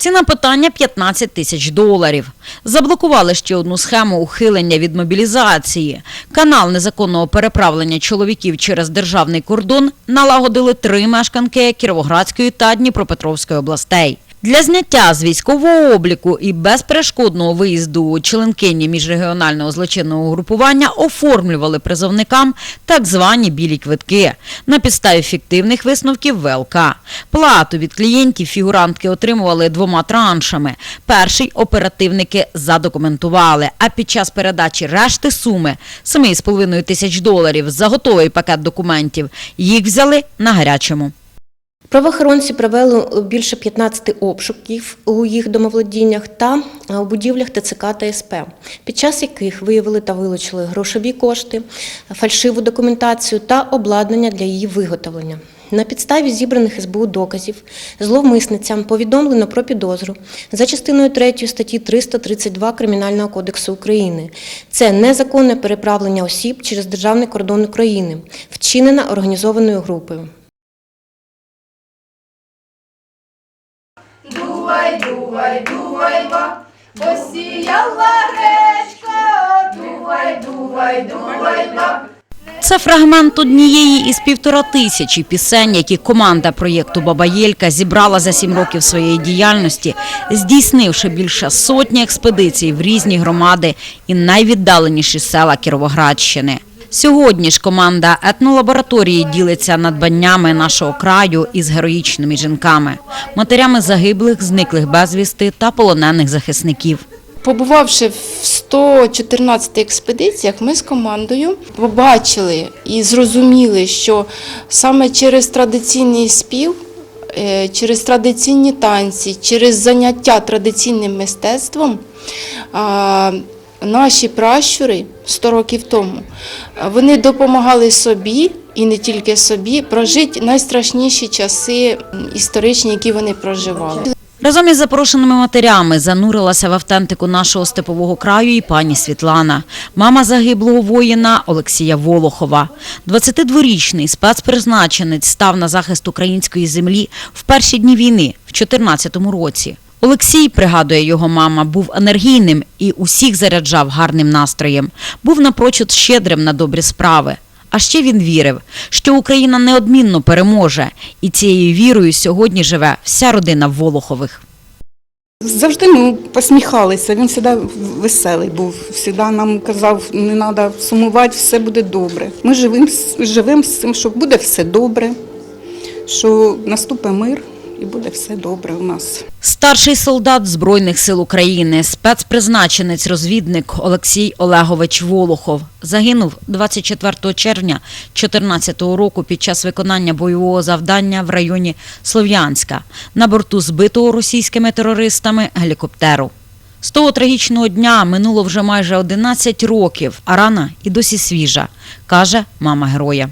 Ціна питання 15 тисяч доларів. Заблокували ще одну схему ухилення від мобілізації. Канал незаконного переправлення чоловіків через державний кордон налагодили три мешканки Кіровоградської та Дніпропетровської областей. Для зняття з військового обліку і безперешкодного виїзду членкині міжрегіонального злочинного групування оформлювали призовникам так звані білі квитки на підставі фіктивних висновків ВЛК. Плату від клієнтів фігурантки отримували двома траншами. Перший оперативники задокументували, а під час передачі решти суми 7,5 тисяч доларів за готовий пакет документів їх взяли на гарячому. Правоохоронці провели більше 15 обшуків у їх домоволодіннях та у будівлях ТЦК та СП, під час яких виявили та вилучили грошові кошти, фальшиву документацію та обладнання для її виготовлення. На підставі зібраних СБУ доказів зловмисницям повідомлено про підозру за частиною 3 статті 332 Кримінального кодексу України. Це незаконне переправлення осіб через державний кордон України, вчинена організованою групою. Дувай, дувай, дувай, ва, посіяла гречка, дувай, дувай, дувай, ва. Це фрагмент однієї із півтора тисячі пісень, які команда проєкту Бабаєлька зібрала за сім років своєї діяльності, здійснивши більше сотні експедицій в різні громади і найвіддаленіші села Кіровоградщини. Сьогодні ж команда етнолабораторії ділиться надбаннями нашого краю із героїчними жінками, матерями загиблих, зниклих безвісти та полонених захисників. Побувавши в 114 експедиціях, ми з командою побачили і зрозуміли, що саме через традиційний спів, е, через традиційні танці, через заняття традиційним мистецтвом наші пращури 100 років тому вони допомагали собі і не тільки собі прожити найстрашніші часи історичні, які вони проживали. Разом із запрошеними матерями занурилася в автентику нашого степового краю і пані Світлана, мама загиблого воїна Олексія Волохова. 22-річний спецпризначенець став на захист української землі в перші дні війни в 2014 році. Олексій, пригадує його мама, був енергійним і усіх заряджав гарним настроєм. Був напрочуд щедрим на добрі справи. А ще він вірив, що Україна неодмінно переможе, і цією вірою сьогодні живе вся родина Волохових. Завжди ми посміхалися. Він завжди веселий був. Завжди нам казав, не треба сумувати, все буде добре. Ми живемо живем з цим, що буде все добре, що наступить мир і буде все добре у нас. Старший солдат Збройних сил України, спецпризначенець-розвідник Олексій Олегович Волохов загинув 24 червня 2014 року під час виконання бойового завдання в районі Слов'янська на борту збитого російськими терористами гелікоптеру. З того трагічного дня минуло вже майже 11 років, а рана і досі свіжа, каже мама героя.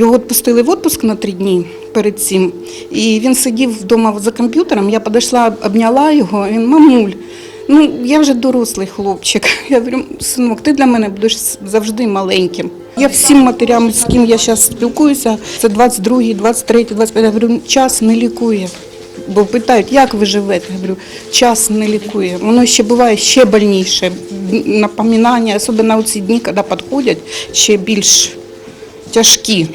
Його відпустили в відпуск на три дні перед цим. І він сидів вдома за комп'ютером. Я підійшла, обняла його. Він мамуль. Ну, я вже дорослий хлопчик. Я говорю, синок, ти для мене будеш завжди маленьким. Я всім матерям, з ким я зараз спілкуюся, це 22, 23, 25, я говорю, час не лікує. Бо питають, як ви живете? Я говорю, час не лікує. Воно ще буває ще больніше. Напоминання, особливо у ці дні, коли підходять, ще більш тяжкі.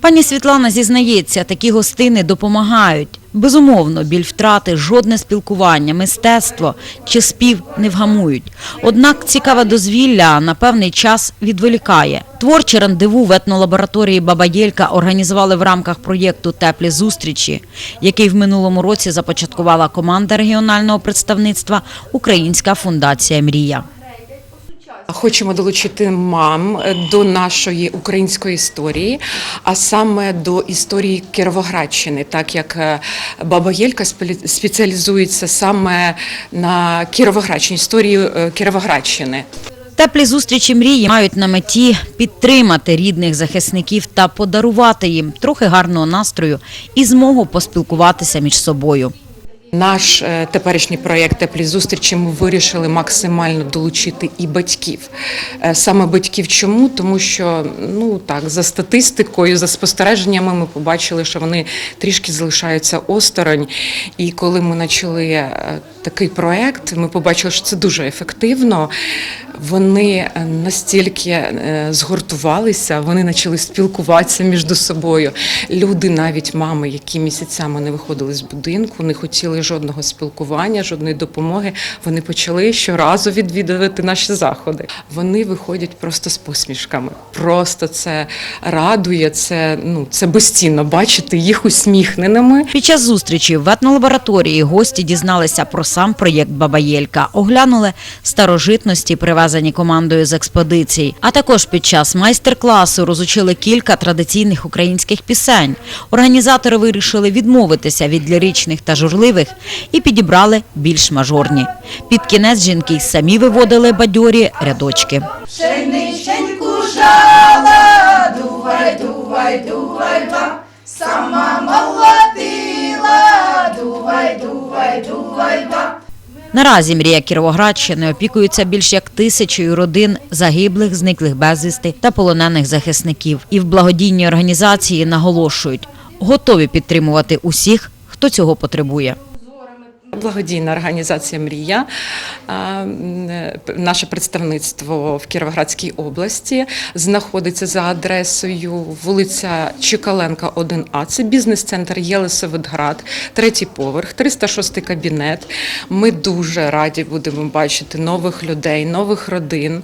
Пані Світлана зізнається, такі гостини допомагають. Безумовно, біль втрати, жодне спілкування, мистецтво чи спів не вгамують. Однак цікаве дозвілля на певний час відволікає. Творче рандеву в етнолабораторії Бабаєлька організували в рамках проєкту Теплі зустрічі, який в минулому році започаткувала команда регіонального представництва Українська фундація Мрія. Хочемо долучити мам до нашої української історії, а саме до історії Кіровоградщини, так як е, Баба Єлька спеціалізується саме на Кіровоградщині, історії е, Кіровоградщини. Теплі зустрічі мрії мають на меті підтримати рідних захисників та подарувати їм трохи гарного настрою і змогу поспілкуватися між собою. Наш е, теперішній проєкт Теплі зустрічі ми вирішили максимально долучити і батьків. Е, Саме батьків чому? Тому що ну так за статистикою, за спостереженнями, ми побачили, що вони трішки залишаються осторонь. І коли ми почали е, такий проєкт, ми побачили, що це дуже ефективно. Вони е, настільки е, згуртувалися, вони почали спілкуватися між собою. Люди, навіть мами, які місяцями не виходили з будинку, не хотіли жодного спілкування, жодної допомоги. Вони почали щоразу відвідувати наші заходи. Вони виходять просто з посмішками. Просто це радує, це ну це безцінно бачити їх усміхненими. Під час зустрічі в етнолабораторії гості дізналися про сам проєкт Бабаєлька, оглянули старожитності, привезені командою з експедицій. А також під час майстер-класу розучили кілька традиційних українських пісень. Організатори вирішили відмовитися від ліричних та журливих і підібрали більш мажорні. Під кінець жінки й самі виводили бадьорі рядочки. Пшениченьку жала, дувай, дувай, дувай, ба, сама молотила, дувай, дувай, дувай, ба. Наразі мрія Кіровоградщини опікується більш як тисячою родин загиблих, зниклих безвісти та полонених захисників. І в благодійній організації наголошують, готові підтримувати усіх, хто цього потребує. Благодійна організація Мрія, наше представництво в Кіровоградській області знаходиться за адресою вулиця Чекаленка, 1А. Це бізнес-центр Єлисаветград, третій поверх, 306 кабінет. Ми дуже раді будемо бачити нових людей, нових родин.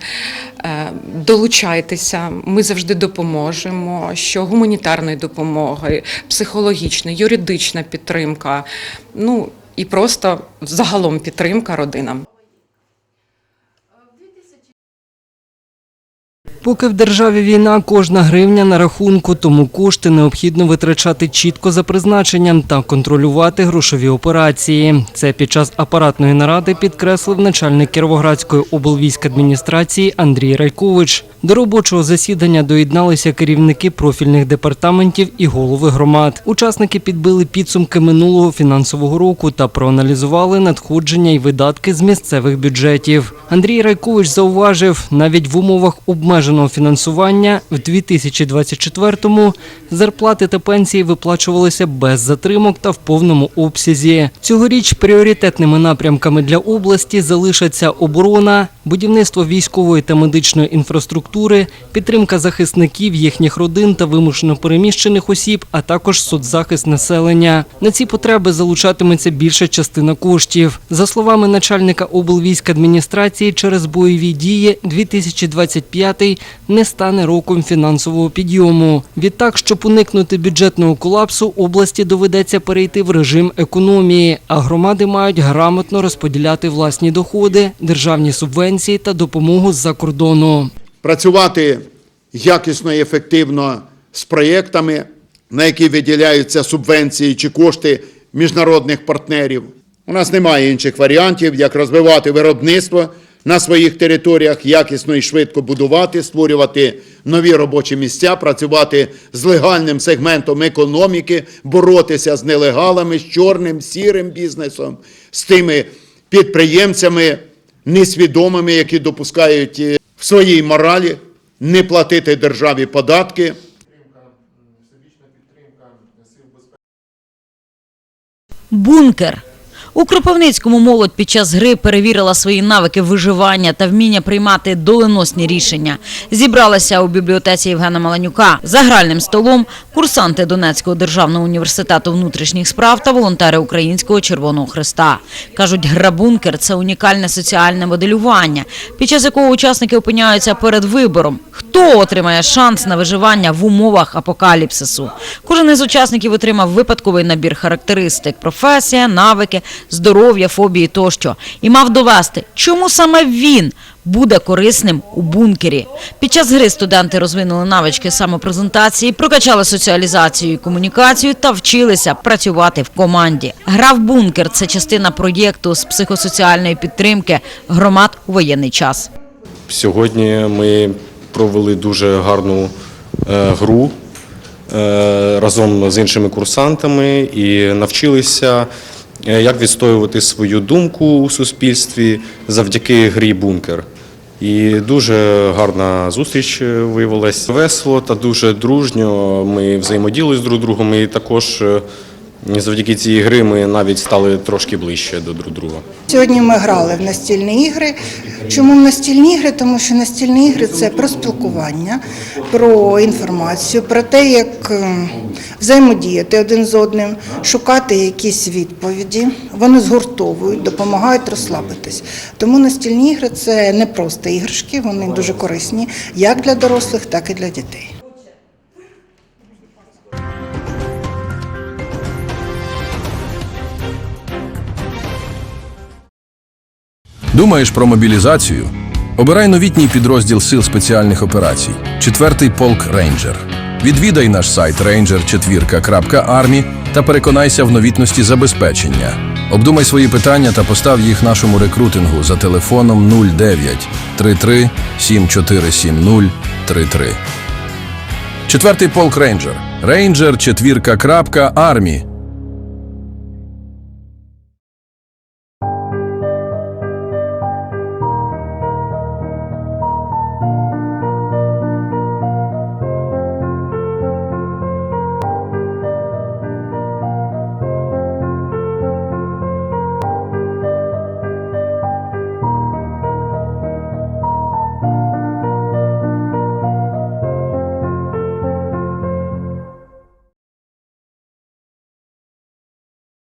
Е, Долучайтеся, ми завжди допоможемо. Що гуманітарної допомоги, психологічна, юридична підтримка. Ну і просто загалом підтримка родинам. Поки в державі війна, кожна гривня на рахунку, тому кошти необхідно витрачати чітко за призначенням та контролювати грошові операції. Це під час апаратної наради підкреслив начальник Кіровоградської облвійськадміністрації Андрій Райкович. До робочого засідання доєдналися керівники профільних департаментів і голови громад. Учасники підбили підсумки минулого фінансового року та проаналізували надходження і видатки з місцевих бюджетів. Андрій Райкович зауважив, навіть в умовах обмеженого фінансування в 2024-му зарплати та пенсії виплачувалися без затримок та в повному обсязі. Цьогоріч пріоритетними напрямками для області залишаться оборона, будівництво військової та медичної інфраструктури, підтримка захисників, їхніх родин та вимушено переміщених осіб, а також соцзахист населення. На ці потреби залучатиметься більша частина коштів. За словами начальника облвійськадміністрації, через бойові дії 2025 не стане роком фінансового підйому. Відтак, щоб уникнути бюджетного колапсу, області доведеться перейти в режим економії, а громади мають грамотно розподіляти власні доходи, державні субвенції та допомогу з-за кордону. працювати якісно і ефективно з проєктами, на які виділяються субвенції чи кошти міжнародних партнерів. У нас немає інших варіантів, як розвивати виробництво на своїх територіях, якісно і швидко будувати, створювати нові робочі місця, працювати з легальним сегментом економіки, боротися з нелегалами, з чорним, сірим бізнесом, з тими підприємцями несвідомими, які допускають е, в своїй моралі не платити державі податки. Бункер. У Кропивницькому молодь під час гри перевірила свої навики виживання та вміння приймати доленосні рішення. Зібралася у бібліотеці Євгена Маланюка за гральним столом курсанти Донецького державного університету внутрішніх справ та волонтери Українського Червоного Христа. Кажуть, гра бункер це унікальне соціальне моделювання, під час якого учасники опиняються перед вибором, хто отримає шанс на виживання в умовах апокаліпсису. Кожен із учасників отримав випадковий набір характеристик: професія, навики, здоров'я, фобії тощо, і мав довести, чому саме він буде корисним у бункері. Pід час гри студенти розвинули навички самопрезентації, прокачали соціалізацію і комунікацію та вчилися працювати в команді. Гра в бункер це частина проєкту з психосоціальної підтримки громад у воєнний час. Сьогодні ми провели дуже гарну е, гру е, разом з іншими курсантами і навчилися як відстоювати свою думку у суспільстві завдяки грі бункер. І дуже гарна зустріч е, виявилась весело та дуже дружньо. Ми взаємодіяли з друг другом, і також е, завдяки цій гри ми навіть стали трошки ближче до друг друга. Сьогодні ми грали в настільні ігри. Чому в настільні ігри? Тому що настільні ігри це про спілкування, про інформацію, про те, як е, взаємодіяти один з одним, шукати якісь відповіді. Вони згуртовують, допомагають розслабитись. Тому настільні ігри це не просто іграшки, вони дуже корисні як для дорослих, так і для дітей. Думаєш про мобілізацію? Обирай новітній підрозділ Сил спеціальних операцій, четвертий полк Рейнджер. Відвідай наш сайт ranger4.army та переконайся в новітності забезпечення. Обдумай свої питання та постав їх нашому рекрутингу за телефоном 09 33 7470 33. Четвертий полк Рейнджер. Рейнджер четвірка крапка.